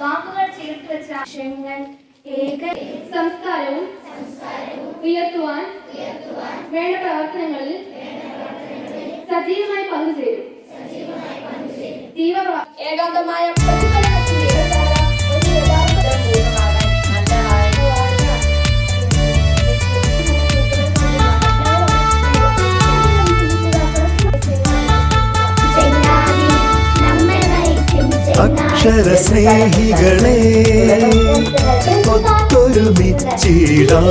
വാക്കുകൾ ചേർത്ത് വെച്ച ആശയങ്ങൾ ഏക സംസ്കാരവും ഉയർത്തുവാൻ വേണ്ട പ്രവർത്തനങ്ങളിൽ സജീവമായി പങ്കുചേരും. തീവ്ര ഏകാന്തമായ അക്ഷര സ്നേഹികളെ ഒത്തൊരുമിച്ചിടാ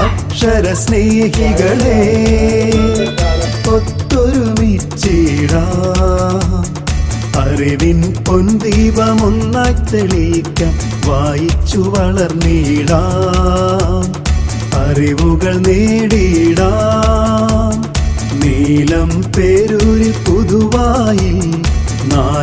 അക്ഷര സ്നേഹികളെ ഒത്തൊരുമിച്ചിടാ അറിവിൻ പൊൻദീപമൊന്നായി തെളിയിക്കാം വായിച്ചു വളർന്നിടാം. അറിവുകൾ നേടിയിടാം. നീലം പുതുവായി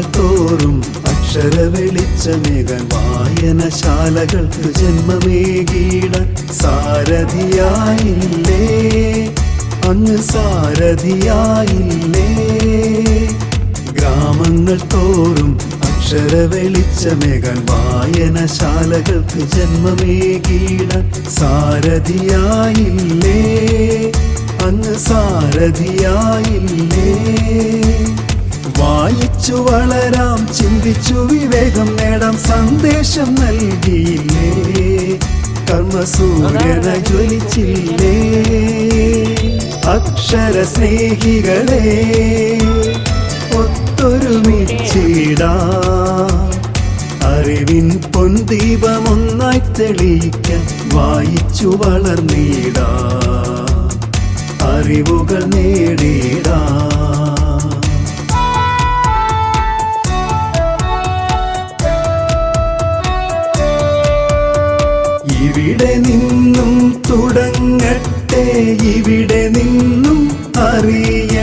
ഗ്രാമങ്ങൾ തോറും അക്ഷര വെളിച്ചമേകാൻ വായനശാലകൾക്ക് ജന്മമേകീടാൻ സാരഥിയായില്ലേ? അങ്ങ് സാരഥിയായില്ലേ? ഗ്രാമങ്ങൾ തോറും അക്ഷര വെളിച്ചമേകാൻ വായനശാലകൾക്ക് ജന്മമേകീടാൻ സാരഥിയായില്ലേ? അങ്ങ് സാരഥിയായില്ലേ? വായിച്ചു വളരാം ചിന്തിച്ചു വിവേകം നേടാം സന്ദേശം നൽകിയില്ലേ? കർമ്മസൂര്യന ജ്വലിച്ചില്ലേ? അക്ഷര സ്നേഹികളെ ഒത്തൊരുമിച്ചിടാം. അറിവിൻ പൊൻദീപമൊന്നായി തെളിയിക്കാൻ വായിച്ചു വളർന്നിടാം. അറിവുകൾ നേടിടാം. ഇവിടെ നിന്നും തുടങ്ങട്ടെ ഇവിടെ നിന്നും അറിയ